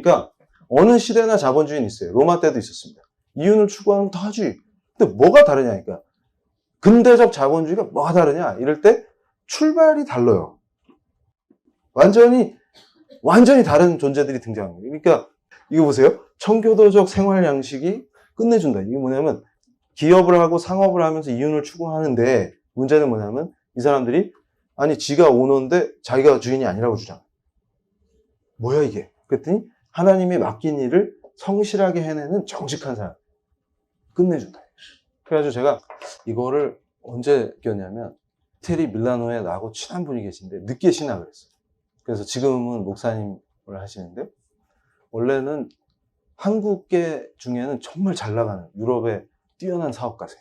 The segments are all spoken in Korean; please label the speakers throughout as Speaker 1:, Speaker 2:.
Speaker 1: 그러니까 어느 시대나 자본주의는 있어요. 로마 때도 있었습니다. 이윤을 추구하는 다지. 근데 뭐가 다르냐니까. 근대적 자본주의가 뭐가 다르냐? 이럴 때 출발이 달라요. 완전히 완전히 다른 존재들이 등장합니다. 그러니까 이거 보세요. 청교도적 생활 양식이 끝내준다. 이게 뭐냐면 기업을 하고 상업을 하면서 이윤을 추구하는데 문제는 뭐냐면 이 사람들이 아니 지가 오너인데 자기가 주인이 아니라고 주잖아. 뭐야 이게? 그랬더니 하나님이 맡긴 일을 성실하게 해내는 정직한 사람. 끝내준다. 그래가지고 제가 이거를 언제 꼈냐면 테리 밀라노에 나하고 친한 분이 계신데 늦게 신학을 했어요. 그래서 지금은 목사님을 하시는데 원래는 한국계 중에는 정말 잘 나가는 유럽의 뛰어난 사업가세요.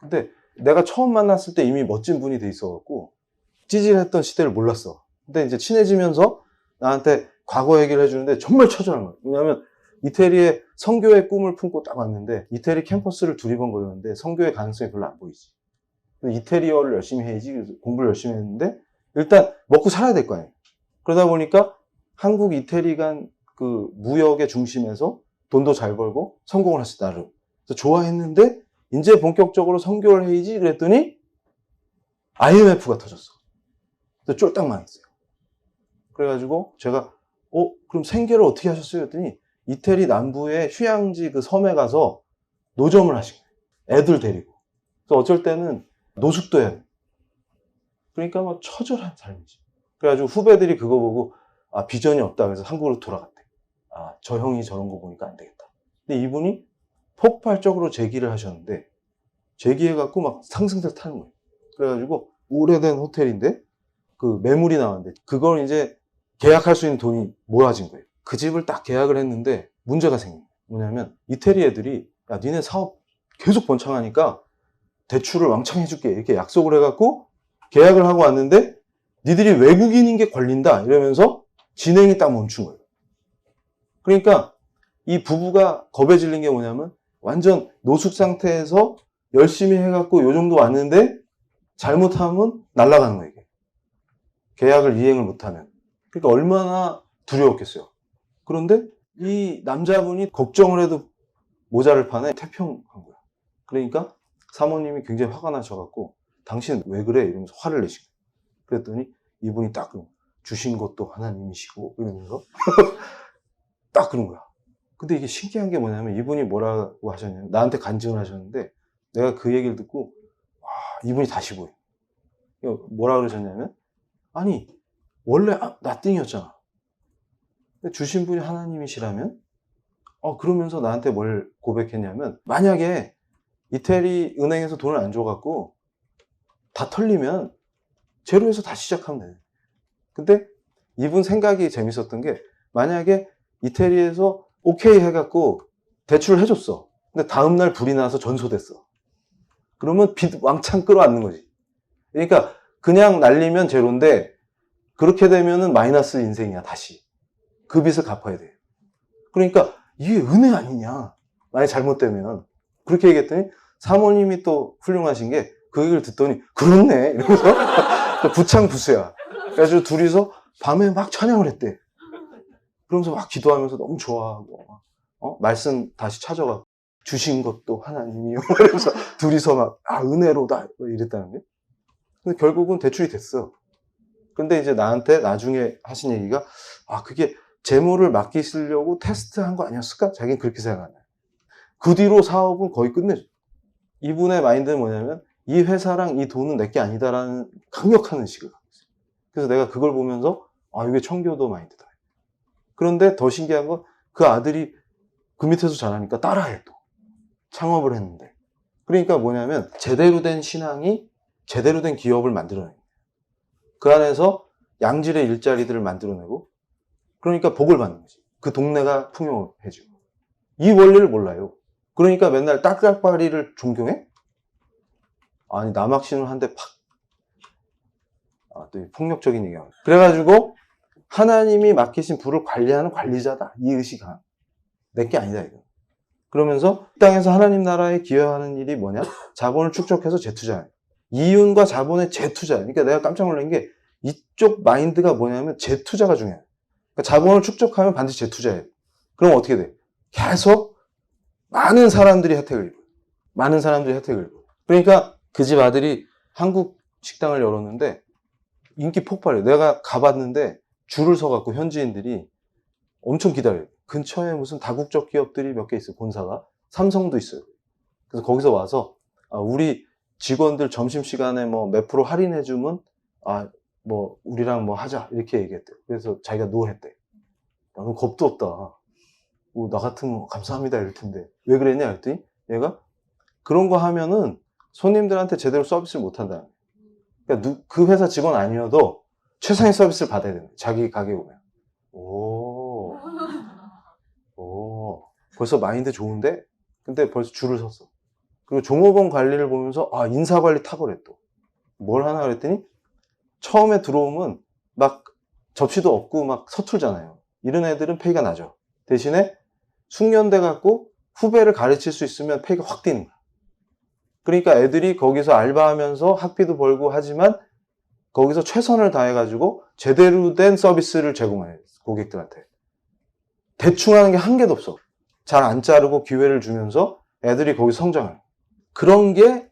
Speaker 1: 근데 내가 처음 만났을 때 이미 멋진 분이 돼 있어갖고 찌질했던 시대를 몰랐어. 근데 이제 친해지면서 나한테 과거 얘기를 해주는데 정말 처절한 거야. 왜냐하면 이태리에 성교의 꿈을 품고 딱 왔는데 이태리 캠퍼스를 두리번거렸는데 성교의 가능성이 별로 안 보이지. 이태리어를 열심히 해야지 공부를 열심히 했는데 일단 먹고 살아야 될 거 아니에요. 그러다 보니까 한국 이태리 간 그 무역의 중심에서 돈도 잘 벌고 성공을 했어 나름. 그래서 좋아했는데 이제 본격적으로 성교를 해야지 그랬더니 IMF가 터졌어. 그래서 쫄딱 망했어요. 그래가지고 제가 어 그럼 생계를 어떻게 하셨어요? 했더니 이태리 남부의 휴양지 그 섬에 가서 노점을 하신 거예요. 애들 데리고. 그래서 어쩔 때는 노숙도 돼. 그러니까 막 처절한 삶이지. 그래가지고 후배들이 그거 보고 아 비전이 없다 그래서 한국으로 돌아갔대. 아 저 형이 저런 거 보니까 안 되겠다. 근데 이분이 폭발적으로 재기를 하셨는데 재기해갖고 막 상승세 타는 거예요. 그래가지고 오래된 호텔인데 그 매물이 나왔는데 그걸 이제 계약할 수 있는 돈이 모아진 거예요. 그 집을 딱 계약을 했는데 문제가 생긴 거예요. 뭐냐면 이태리 애들이 야 니네 사업 계속 번창하니까 대출을 왕창 해줄게 이렇게 약속을 해갖고 계약을 하고 왔는데 니들이 외국인인 게 걸린다 이러면서 진행이 딱 멈춘 거예요. 그러니까 이 부부가 겁에 질린 게 뭐냐면 완전 노숙 상태에서 열심히 해갖고 요 정도 왔는데 잘못하면 날아가는 거예요. 계약을 이행을 못하면. 그러니까 얼마나 두려웠겠어요. 그런데 이 남자분이 걱정을 해도 모자를 파네 태평한 거야. 그러니까 사모님이 굉장히 화가 나셔갖고 당신 왜 그래? 이러면서 화를 내시고 그랬더니 이분이 딱 주신 것도 하나님이시고 이러면서 딱 그런 거야. 근데 이게 신기한 게 뭐냐면 이분이 뭐라고 하셨냐면 나한테 간증을 하셨는데 내가 그 얘기를 듣고 와 이분이 다시 보여. 뭐라 그러셨냐면 아니 원래 아- 나띵이었잖아. 근데 주신 분이 하나님이시라면 어 그러면서 나한테 뭘 고백했냐면 만약에 이태리 은행에서 돈을 안 줘갖고 다 털리면 제로에서 다시 시작하면 돼. 근데 이분 생각이 재밌었던 게 만약에 이태리에서 오케이 해갖고 대출을 해줬어. 근데 다음날 불이 나서 전소됐어. 그러면 빚 왕창 끌어안는 거지. 그러니까 그냥 날리면 제로인데 그렇게 되면은 마이너스 인생이야 다시. 그 빚을 갚아야 돼. 그러니까 이게 은혜 아니냐. 만약 잘못되면 그렇게 얘기했더니 사모님이 또 훌륭하신 게 그 얘기를 듣더니 그렇네 이러면서 또 부창부수야. 그래가지고 둘이서 밤에 막 찬양을 했대. 그러면서 막 기도하면서 너무 좋아하고 어? 말씀 다시 찾아가 주신 것도 하나님이요. 그러면서 둘이서 막 아 은혜로다 이랬다는 게. 근데 결국은 대출이 됐어. 근데 이제 나한테 나중에 하신 얘기가 아 그게 재물을 맡기시려고 테스트한 거 아니었을까? 자기는 그렇게 생각하네. 그 뒤로 사업은 거의 끝내줘. 이분의 마인드는 뭐냐면 이 회사랑 이 돈은 내 게 아니다라는 강력한 의식을 갖고 있어요. 그래서 내가 그걸 보면서 아 이게 청교도 마인드다. 그런데 더 신기한 건 그 아들이 그 밑에서 자라니까 따라해 또 창업을 했는데 그러니까 뭐냐면 제대로 된 신앙이 제대로 된 기업을 만들어내는. 그 안에서 양질의 일자리들을 만들어내고 그러니까 복을 받는 거지. 그 동네가 풍요해지고. 이 원리를 몰라요. 그러니까 맨날 딱딱바리를 존경해? 아니, 남학신을 한 대 팍. 아, 또 폭력적인 얘기야. 그래가지고, 하나님이 맡기신 부를 관리하는 관리자다. 이 의식아. 내게 아니다, 이거. 그러면서, 이 땅에서 하나님 나라에 기여하는 일이 뭐냐? 자본을 축적해서 재투자해. 이윤과 자본의 재투자. 그러니까 내가 깜짝 놀란 게, 이쪽 마인드가 뭐냐면 재투자가 중요해. 그러니까 자본을 축적하면 반드시 재투자해야 돼. 그럼 어떻게 돼? 계속 많은 사람들이 혜택을 입어요. 많은 사람들이 혜택을 입어요. 그러니까 그 집 아들이 한국 식당을 열었는데 인기 폭발해요. 내가 가봤는데 줄을 서갖고 현지인들이 엄청 기다려요. 근처에 무슨 다국적 기업들이 몇 개 있어요. 본사가. 삼성도 있어요. 그래서 거기서 와서 아, 우리 직원들 점심시간에 뭐 몇 프로 할인해주면 아, 뭐 우리랑 뭐 하자 이렇게 얘기했대요. 그래서 자기가 노 했대. 나는 겁도 없다. 어, 나 같으면 감사합니다 이럴 텐데 왜 그랬냐 했더니 얘가 그런 거 하면은 손님들한테 제대로 서비스를 못 한다. 그러니까 누- 그 회사 직원 아니어도 최상의 서비스를 받아야 된다. 자기 가게 오면. 오, 오, 벌써 마인드 좋은데? 근데 벌써 줄을 섰어. 그리고 종업원 관리를 보면서 아 인사 관리 탁월해 또. 뭘 하나 그랬더니 처음에 들어오면 막 접시도 없고 막 서툴잖아요. 이런 애들은 페이가 나죠. 대신에 숙련돼 갖고 후배를 가르칠 수 있으면 페이가 확 뛰는 거야. 그러니까 애들이 거기서 알바하면서 학비도 벌고 하지만 거기서 최선을 다해가지고 제대로 된 서비스를 제공해 고객들한테. 대충 하는 게 한 개도 없어. 잘 안 자르고 기회를 주면서 애들이 거기 성장을. 그런 게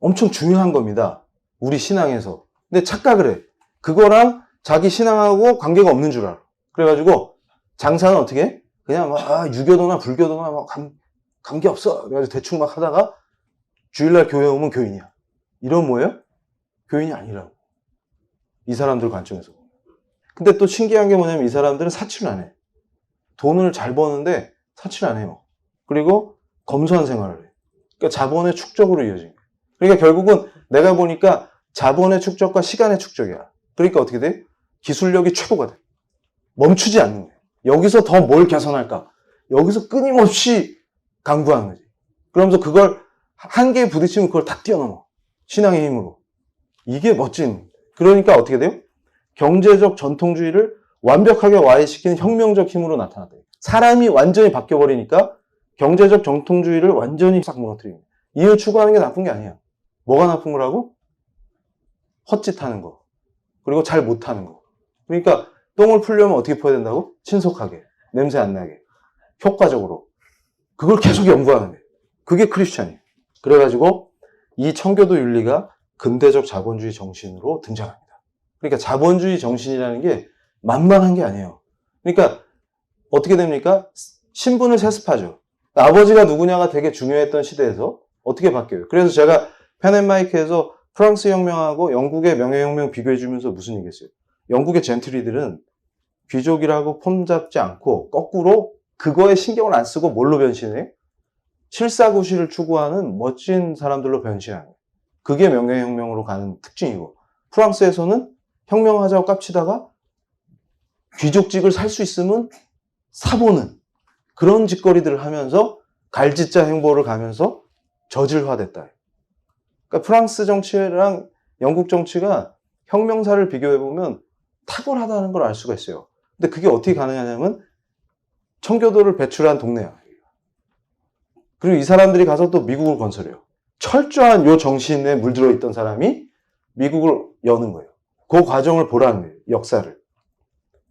Speaker 1: 엄청 중요한 겁니다. 우리 신앙에서. 근데 착각을 해. 그거랑 자기 신앙하고 관계가 없는 줄 알아. 그래가지고 장사는 어떻게 해? 그냥 막 아, 유교도나 불교도나 막 관, 관계 없어. 그래가지고 대충 막 하다가 주일날 교회 오면 교인이야. 이런 뭐예요? 교인이 아니라고. 이 사람들 관점에서. 근데 또 신기한 게 뭐냐면 이 사람들은 사치를 안 해. 돈을 잘 버는데 사치를 안 해요. 그리고 검소한 생활을 해. 그러니까 자본의 축적으로 이어진 거예요. 그러니까 결국은 내가 보니까 자본의 축적과 시간의 축적이야. 그러니까 어떻게 돼? 기술력이 최고가 돼. 멈추지 않는 거예요. 여기서 더 뭘 개선할까? 여기서 끊임없이 강구하는 거지. 그러면서 그걸 한계에 부딪히면 그걸 다 뛰어넘어. 신앙의 힘으로. 이게 멋진. 그러니까 어떻게 돼요? 경제적 전통주의를 완벽하게 와해시키는 혁명적 힘으로 나타났다. 사람이 완전히 바뀌어버리니까 경제적 전통주의를 완전히 싹 무너뜨립니다. 이을 추구하는 게 나쁜 게 아니야. 뭐가 나쁜 거라고? 헛짓하는 거. 그리고 잘 못하는 거. 그러니까 똥을 풀려면 어떻게 풀어야 된다고? 신속하게. 냄새 안 나게. 효과적으로. 그걸 계속 연구하는 거예요. 그게 크리스찬이에요. 그래가지고 이 청교도 윤리가 근대적 자본주의 정신으로 등장합니다. 그러니까 자본주의 정신이라는 게 만만한 게 아니에요. 그러니까 어떻게 됩니까? 신분을 세습하죠. 아버지가 누구냐가 되게 중요했던 시대에서 어떻게 바뀌어요? 그래서 제가 펜앤마이크에서 프랑스 혁명하고 영국의 명예혁명 비교해주면서 무슨 얘기했어요? 영국의 젠트리들은 귀족이라고 폼 잡지 않고 거꾸로 그거에 신경을 안 쓰고 뭘로 변신해? 실사구시를 추구하는 멋진 사람들로 변신하는. 그게 명예혁명으로 가는 특징이고 프랑스에서는 혁명하자고 깝치다가 귀족직을 살 수 있으면 사보는 그런 짓거리들을 하면서 갈짓자 행보를 가면서 저질화됐다. 그러니까 프랑스 정치랑 영국 정치가 혁명사를 비교해보면 탁월하다는 걸 알 수가 있어요. 근데 그게 어떻게 가능하냐면 청교도를 배출한 동네야. 그리고 이 사람들이 가서 또 미국을 건설해요. 철저한 요 정신에 물들어 있던 사람이 미국을 여는 거예요. 그 과정을 보라는 거예요. 역사를.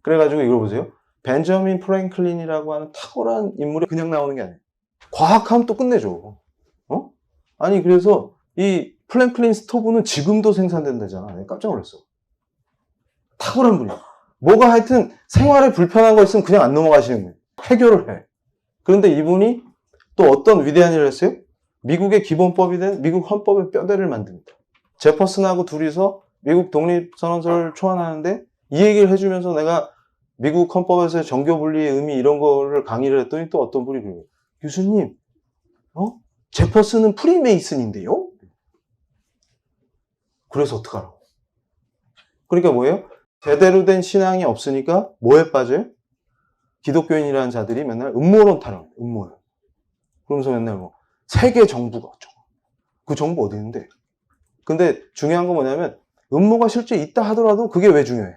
Speaker 1: 그래가지고 이걸 보세요. 벤저민 프랭클린이라고 하는 탁월한 인물이 그냥 나오는 게 아니에요. 과학하면 또 끝내줘. 어? 아니 그래서 이 플랭클린 스토브는 지금도 생산된다잖아. 깜짝 놀랐어. 탁월한 분이야. 뭐가 하여튼 생활에 불편한 거 있으면 그냥 안 넘어가시는 거예요. 해결을 해. 그런데 이분이 또 어떤 위대한 일을 했어요? 미국의 기본법이 된 미국 헌법의 뼈대를 만듭니다. 제퍼슨하고 둘이서 미국 독립선언서를 초안하는데 이 얘기를 해주면서 내가 미국 헌법에서의 정교 분리의 의미 이런 거를 강의를 했더니 또 어떤 분이 그래요. 교수님, 어? 제퍼슨은 프리메이슨인데요? 그래서 어떡하라고. 그러니까 뭐예요? 제대로 된 신앙이 없으니까 뭐에 빠져요? 기독교인이라는 자들이 맨날 음모론 타령, 음모론. 그러면서 맨날 뭐, 세계 정부가 어쩌고. 그 정부 어디 있는데? 근데 중요한 건 뭐냐면, 음모가 실제 있다 하더라도 그게 왜 중요해?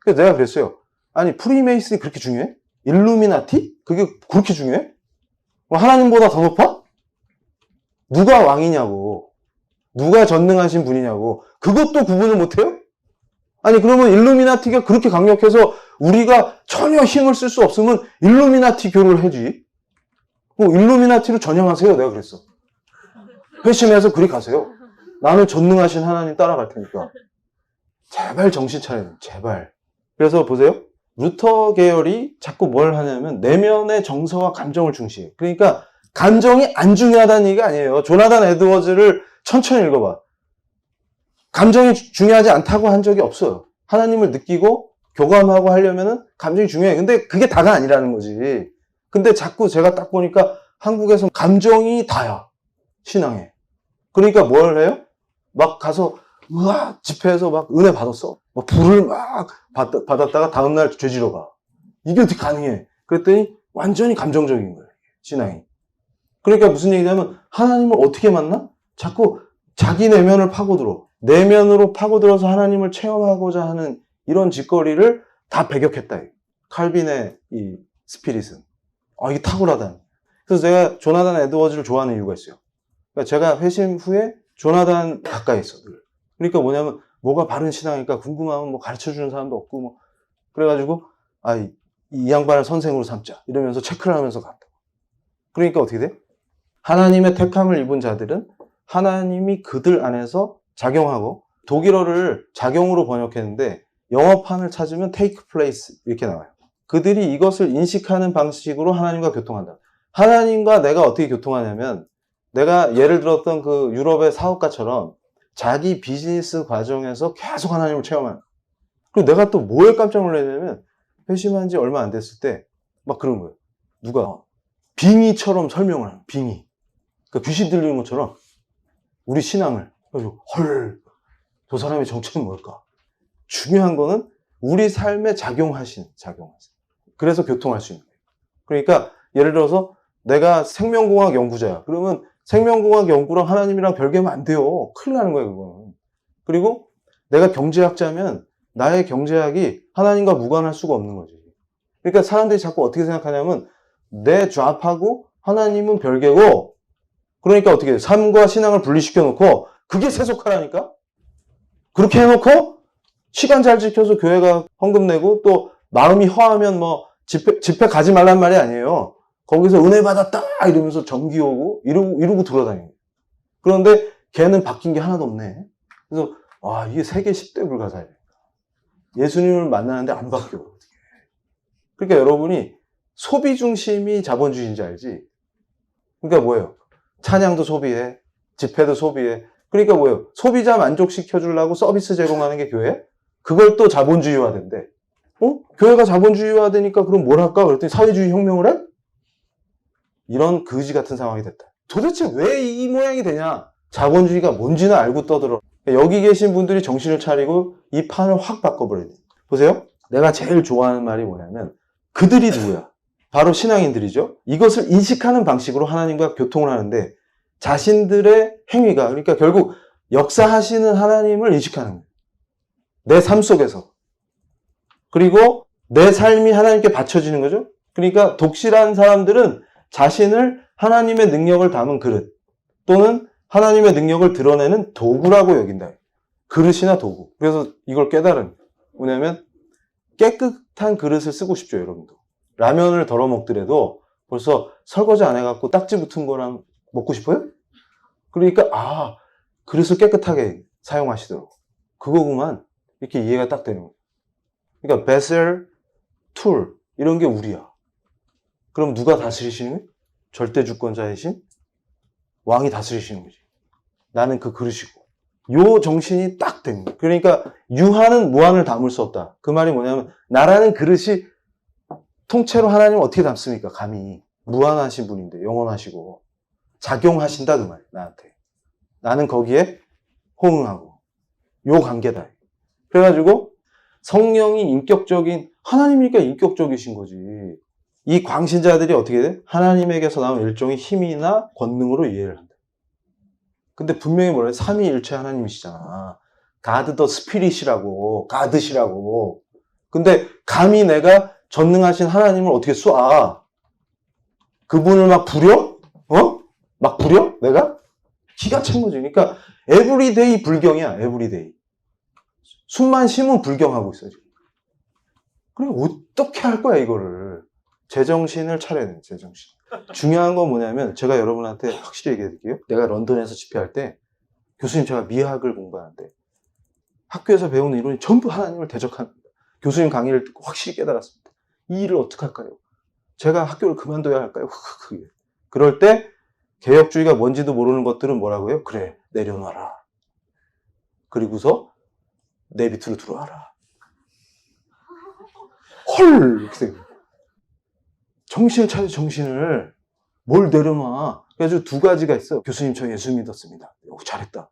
Speaker 1: 그래서 내가 그랬어요. 아니, 프리메이슨이 그렇게 중요해? 일루미나티? 그게 그렇게 중요해? 뭐 하나님보다 더 높아? 누가 왕이냐고. 누가 전능하신 분이냐고. 그것도 구분을 못해요? 아니, 그러면 일루미나티가 그렇게 강력해서 우리가 전혀 힘을 쓸 수 없으면 일루미나티 교를 해지. 뭐 일루미나티로 전향하세요. 내가 그랬어. 회심해서 그리 가세요. 나는 전능하신 하나님 따라갈 테니까. 제발 정신 차려야 돼. 제발. 그래서 보세요. 루터 계열이 자꾸 뭘 하냐면 내면의 정서와 감정을 중시해. 그러니까 감정이 안 중요하다는 얘기가 아니에요. 조나단 에드워즈를 천천히 읽어봐. 감정이 주- 중요하지 않다고 한 적이 없어요. 하나님을 느끼고 교감하고 하려면은 감정이 중요해. 근데 그게 다가 아니라는 거지. 근데 자꾸 제가 딱 보니까 한국에서 감정이 다야. 신앙에. 그러니까 뭘 해요? 막 가서 우와 집회에서 막 은혜 받았어. 막 불을 막 받, 받았다가 다음날 죄지러 가. 이게 어떻게 가능해? 그랬더니 완전히 감정적인 거예요. 신앙이. 그러니까 무슨 얘기냐면 하나님을 어떻게 만나? 자꾸 자기 내면을 파고들어. 내면으로 파고들어서 하나님을 체험하고자 하는 이런 짓거리를 다 배격했다. 칼빈의 이 스피릿은. 아, 이게 탁월하다. 그래서 제가 조나단 에드워즈를 좋아하는 이유가 있어요. 그러니까 제가 회심 후에 조나단 가까이 있어. 늘. 그러니까 뭐냐면 뭐가 바른 신앙이니까 궁금하면 뭐 가르쳐 주는 사람도 없고 뭐 그래가지고 아, 이, 이 양반을 선생으로 삼자 이러면서 체크를 하면서 갔다. 그러니까 어떻게 돼? 하나님의 택함을 입은 자들은 하나님이 그들 안에서 작용하고 독일어를 작용으로 번역했는데 영어판을 찾으면 take place 이렇게 나와요. 그들이 이것을 인식하는 방식으로 하나님과 교통한다. 하나님과 내가 어떻게 교통하냐면 내가 예를 들었던 그 유럽의 사업가처럼 자기 비즈니스 과정에서 계속 하나님을 체험하는. 그리고 내가 또 뭐에 깜짝 놀랐냐면 회심한 지 얼마 안 됐을 때 막 그런 거예요. 누가 빙의처럼 설명을 하는 빙의. 그러니까 귀신 들리는 것처럼 우리 신앙을 헐, 저 사람의 정체는 뭘까? 중요한 거는 우리 삶에 작용하신 작용하신. 그래서 교통할 수 있는 거예요. 그러니까 예를 들어서 내가 생명공학 연구자야. 그러면 생명공학 연구랑 하나님이랑 별개면 안 돼요. 큰일 나는 거예요, 그거는. 그리고 내가 경제학자면 나의 경제학이 하나님과 무관할 수가 없는 거지. 그러니까 사람들이 자꾸 어떻게 생각하냐면 내 좌파고 하나님은 별개고 그러니까 어떻게 돼? 삶과 신앙을 분리시켜 놓고 그게 세속화라니까? 그렇게 해놓고 시간 잘 지켜서 교회가 헌금 내고 또 마음이 허하면 뭐 집회, 집회 가지 말란 말이 아니에요. 거기서 은혜 받았다 이러면서 정기 오고 이러고, 이러고 돌아다니고. 그런데 걔는 바뀐 게 하나도 없네. 그래서 와 이게 세계 10대 불가사야. 예수님을 만나는데 안 바뀌어. 그러니까 여러분이 소비 중심이 자본주의인지 알지? 그러니까 뭐예요? 찬양도 소비해, 집회도 소비해. 그러니까 뭐예요? 소비자 만족시켜 주려고 서비스 제공하는 게 교회? 그걸 또 자본주의화 된대. 어? 교회가 자본주의화 되니까 그럼 뭘 할까? 그랬더니 사회주의 혁명을 해? 이런 거지 같은 상황이 됐다. 도대체 왜 이 모양이 되냐? 자본주의가 뭔지는 알고 떠들어. 여기 계신 분들이 정신을 차리고 이 판을 확 바꿔버려야 돼. 보세요. 내가 제일 좋아하는 말이 뭐냐면 그들이 누구야? 바로 신앙인들이죠. 이것을 인식하는 방식으로 하나님과 교통을 하는데 자신들의 행위가 그러니까 결국 역사하시는 하나님을 인식하는 거예요. 내 삶 속에서. 그리고 내 삶이 하나님께 바쳐지는 거죠. 그러니까 독실한 사람들은 자신을 하나님의 능력을 담은 그릇 또는 하나님의 능력을 드러내는 도구라고 여긴다. 그릇이나 도구. 그래서 이걸 깨달은 뭐냐면 깨끗한 그릇을 쓰고 싶죠, 여러분도. 라면을 덜어 먹더라도 벌써 설거지 안 해갖고 딱지 붙은 거랑 먹고 싶어요? 그러니까, 아, 그릇을 깨끗하게 사용하시도록. 그거구만. 이렇게 이해가 딱 되는 거예요. 그러니까, 베셀, 툴, 이런 게 우리야. 그럼 누가 다스리시는 거예요? 절대 주권자이신 왕이 다스리시는 거지. 나는 그 그릇이고. 요 정신이 딱 되는 거예요. 그러니까, 유한은 무한을 담을 수 없다. 그 말이 뭐냐면, 나라는 그릇이 통째로 하나님을 어떻게 담습니까? 감히. 무한하신 분인데, 영원하시고. 작용하신다, 그 말이에요, 나한테. 나는 거기에 호응하고. 요 관계다. 그래가지고, 성령이 인격적인, 하나님이니까 인격적이신 거지. 이 광신자들이 어떻게 돼? 하나님에게서 나온 일종의 힘이나 권능으로 이해를 한다. 근데 분명히 뭐래? 삼위일체 하나님이시잖아. 가드 더 스피릿이라고, 가드시라고. 근데 감히 내가 전능하신 하나님을 어떻게 쏴? 그분을 막 부려? 어? 막 부려? 내가? 기가 찬 거지. 그러니까 에브리데이 불경이야. 에브리데이. 숨만 쉬면 불경하고 있어 지금. 그럼 어떻게 할 거야, 이거를. 제정신을 차려야 돼, 제정신. 중요한 건 뭐냐면, 제가 여러분한테 확실히 얘기해 드릴게요. 내가 런던에서 집회할 때, 교수님 제가 미학을 공부하는데, 학교에서 배우는 이론이 전부 하나님을 대적합니다. 교수님 강의를 듣고 확실히 깨달았습니다. 이 일을 어떻게 할까요? 제가 학교를 그만둬야 할까요? 그럴 때, 개혁주의가 뭔지도 모르는 것들은 뭐라고요? 그래, 내려놔라. 그리고서 내 밑으로 들어와라. 헐! 이렇게 생각해요. 정신을 차려, 정신을. 뭘 내려놔. 그래가지고 두 가지가 있어. 교수님, 저 예수 믿었습니다. 오, 잘했다.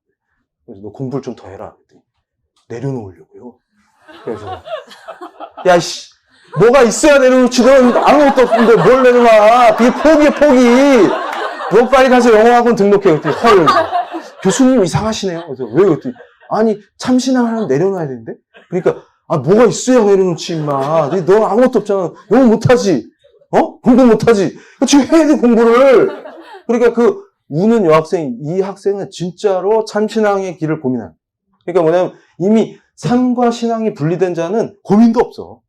Speaker 1: 그래서 너 공부를 좀 더 해라. 그랬더니 내려놓으려고요. 그래서, 야, 씨. 뭐가 있어야 내려놓지. 넌 아무것도 없는데 뭘 내려놔. 그게 포기야, 포기. 너 빨리 가서 영어학원 등록해. 그랬더니 헐. 교수님 이상하시네요. 그래서 왜 그랬더니 아니 참신앙 하나 내려놔야 되는데? 그러니까 아 뭐가 있어야 내려놓지 임마. 너 아무것도 없잖아. 영어 못하지. 어? 공부 못하지. 지금 해야 돼 공부를. 그러니까 그 우는 여학생 이 학생은 진짜로 참신앙의 길을 고민한. 그러니까 뭐냐면 이미 삶과 신앙이 분리된 자는 고민도 없어.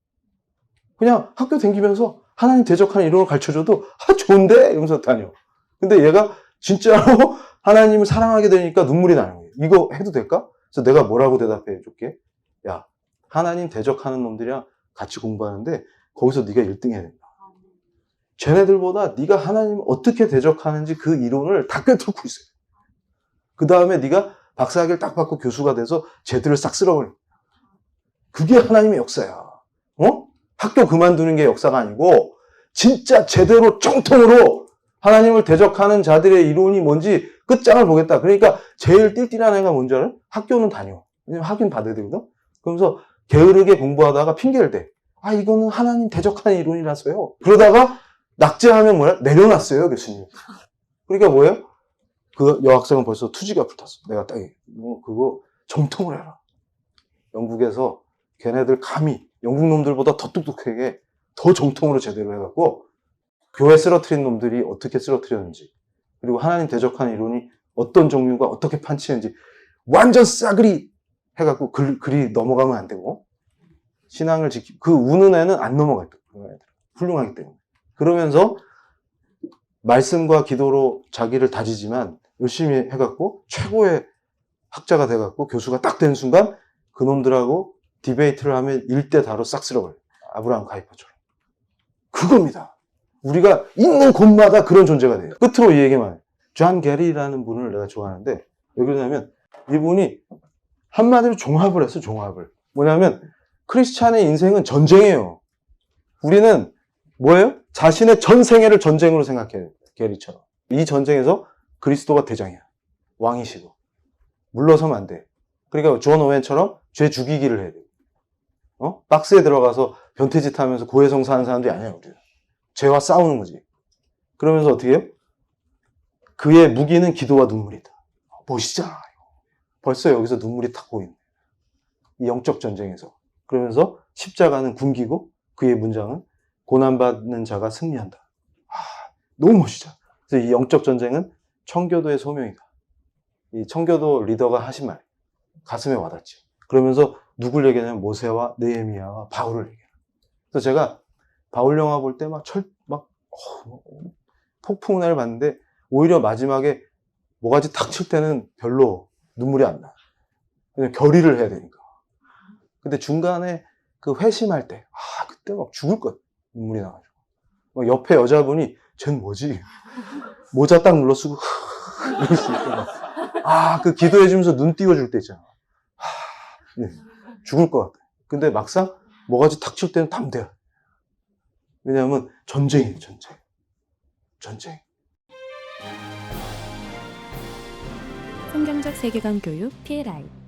Speaker 1: 그냥 학교 다니면서 하나님 대적하는 이론을 가르쳐줘도 아 좋은데 이러면서 다녀. 근데 얘가 진짜로 하나님을 사랑하게 되니까 눈물이 나는 거예요. 이거 해도 될까? 그래서 내가 뭐라고 대답해 줄게? 야, 하나님 대적하는 놈들이랑 같이 공부하는데 거기서 네가 1등 해야 된다. 쟤네들보다 네가 하나님을 어떻게 대적하는지 그 이론을 다 꿰뚫고 있어요. 그 다음에 네가 박사학위를 딱 받고 교수가 돼서 쟤들을 싹 쓸어버려. 그게 하나님의 역사야. 어? 학교 그만두는 게 역사가 아니고 진짜 제대로 정통으로 하나님을 대적하는 자들의 이론이 뭔지 끝장을 보겠다. 그러니까 제일 띨띨한 애가 뭔지 알아? 학교는 다녀. 왜냐면 학위는 받아야 되거든? 그러면서 게으르게 공부하다가 핑계를 대. 아, 이거는 하나님 대적하는 이론이라서요. 그러다가 낙제하면 뭐야? 내려놨어요, 교수님. 그러니까 뭐예요? 그 여학생은 벌써 투지가 불탔어. 내가 딱, 뭐, 그거 정통을 해라. 영국에서 걔네들 감히 영국 놈들보다 더 똑똑하게 더 정통으로 제대로 해갖고 교회 쓰러트린 놈들이 어떻게 쓰러트렸는지 그리고 하나님 대적하는 이론이 어떤 종류가 어떻게 판치는지 완전 싸그리 해갖고 글, 글이 넘어가면 안 되고 신앙을 지키 그 우는 애는 안 넘어갈 거예요. 훌륭하기 때문에 그러면서 말씀과 기도로 자기를 다지지만 열심히 해갖고 최고의 학자가 돼갖고 교수가 딱 된 순간 그놈들하고 디베이트를 하면 일대 다로 싹 쓸어버려요. 아브라함 가이퍼처럼. 그겁니다. 우리가 있는 곳마다 그런 존재가 돼요. 끝으로 이 얘기만 해요. 존 게리라는 분을 내가 좋아하는데 왜 그러냐면 이분이 한마디로 종합을 했어, 종합을. 뭐냐면 크리스찬의 인생은 전쟁이에요. 우리는 뭐예요? 자신의 전 생애를 전쟁으로 생각해요. 게리처럼. 이 전쟁에서 그리스도가 대장이야. 왕이시고. 물러서면 안 돼. 그러니까 존 오웬처럼 죄 죽이기를 해야 돼. 어? 박스에 들어가서 변태짓 하면서 고해성사 하는 사람들이 아니야, 우리는. 죄와 싸우는 거지. 그러면서 어떻게 해요? 그의 무기는 기도와 눈물이다. 멋있잖아. 벌써 여기서 눈물이 탁 보이네. 이 영적 전쟁에서. 그러면서 십자가는 굶기고 그의 문장은 고난받는 자가 승리한다. 아, 너무 멋있잖아. 그래서 이 영적 전쟁은 청교도의 소명이다. 이 청교도 리더가 하신 말. 가슴에 와닿지. 그러면서 누굴 얘기하냐면 모세와 느헤미야와 바울을 얘기해요. 그래서 제가 바울 영화 볼 때 막 철, 막, 어, 폭풍운을 봤는데, 오히려 마지막에 뭐가지 탁 칠 때는 별로 눈물이 안 나. 그냥 결의를 해야 되니까. 근데 중간에 그 회심할 때, 아, 그때 막 죽을 것, 눈물이 나가지고. 막 옆에 여자분이, 쟨 뭐지? 모자 딱 눌러 쓰고. 아, 그 기도해 주면서 눈 띄워줄 때 있잖아. 하, 네, 죽을 것 같아. 근데 막상 뭐가지 탁칠 때는 담대야. 왜냐하면 전쟁이에요, 전쟁. 전쟁.
Speaker 2: 성경적 세계관 교육 PLI